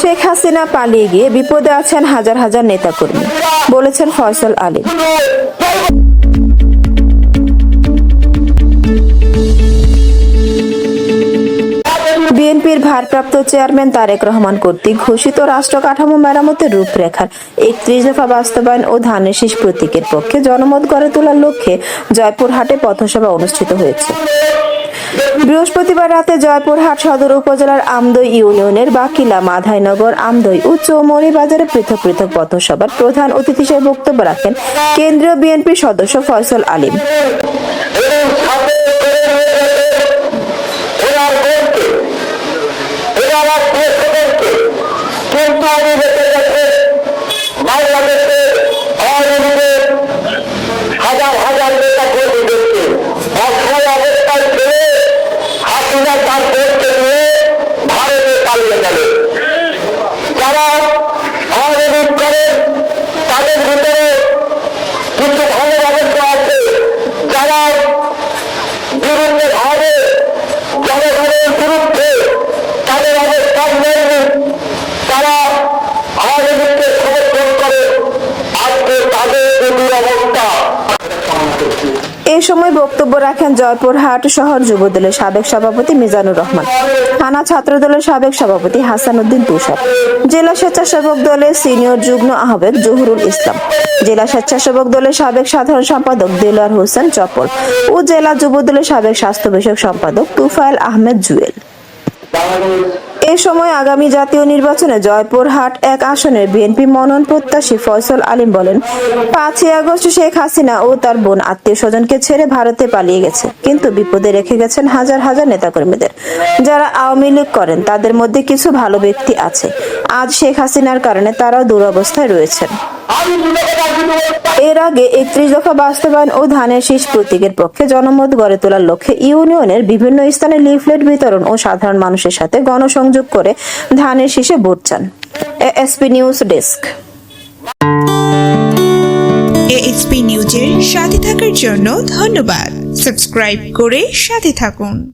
শেখ হাসিনা পালিয়ে গিয়ে বিপদে আছেন হাজার হাজার নেতাকর্মী, বলেছেন ফয়সল আলী। বিএনপির ভারপ্রাপ্ত চেয়ারম্যান তারেক রহমান কর্তৃক ঘোষিত রাষ্ট্র কাঠামো মেরামতের রূপরেখার একত্রিশ দফা বাস্তবায়ন ও ধানের শীষ প্রতীকের পক্ষে জনমত গড়ে তোলার লক্ষ্যে জয়পুরহাটে পথসভা অনুষ্ঠিত হয়েছে। বৃহস্পতিবার রাতে জয়পুরহাট সদর উপজেলার আমদই ইউনিয়নের বাকিলা মাধাইনগর আমদই ও চৌমনি বাজারে পৃথক পৃথক পথসভার প্রধান অতিথি হিসেবে বক্তব্য রাখেন কেন্দ্রীয় বিএনপি সদস্য ফয়সল আলিম। এবং তার বোনকে নিয়ে ভারতে পালিয়ে গেল। যারা লীগ করেন তাদের ভিতরে কিছু ভালো ব্যবস্থা আছে। যারা বিরুদ্ধে ভাবে জনগণের বিরুদ্ধে, তাদের অবস্থান নেয়নি তারা আওয়ামী লীগকে সমর্থন করে। আজকে তাদের এই অবস্থা এই সময় বক্তব্য রাখেন জয়পুরহাট শহর যুবদলের সাবেক সভাপতি মিজানুর রহমান, থানা ছাত্রদলের সাবেক সভাপতি হাসান উদ্দিন তুষার, জেলা স্বেচ্ছাসেবক দলের সিনিয়র যুগ্ম আহ্বায়ক জহুরুল ইসলাম, জেলা স্বেচ্ছাসেবক দলের সাবেক সাধারণ সম্পাদক দেলোয়ার হোসেন চপল ও জেলা যুবদলের সাবেক স্বাস্থ্য বিষয়ক সম্পাদক তুফাইল আহমেদ জুয়েল। এ সময় আগামী জাতীয় নির্বাচনে জয়পুরহাট এক আসনের বিএনপি মনোনয়ন প্রত্যাশী ফয়সল আলিম বলেন, পাঁচই আগস্ট শেখ হাসিনা ও তার বোন আত্মীয় স্বজনকে ছেড়ে ভারতে পালিয়ে গেছে, কিন্তু বিপদে রেখে গেছেন হাজার হাজার নেতাকর্মীদের। যারা আওয়ামী লীগ করেন, তাদের মধ্যে কিছু ভালো ব্যক্তি আছে। আজ শেখ হাসিনার কারণে তারাও দুরবস্থায় রয়েছেন। এর আগে একত্রিশ দফা বাস্তবায়ন ও ধানের শীষ প্রতীকের পক্ষে জনমত গড়ে তোলার লক্ষ্যে ইউনিয়নের বিভিন্ন স্থানে লিফলেট বিতরণ ও সাধারণ মানুষের সাথে গণসংযোগ করে ধানের শীষে ভোট চান। ASP news desk. এএসপি নিউজের সাথে থাকার জন্য ধন্যবাদ। সাবস্ক্রাইব করে সাথে থাকুন।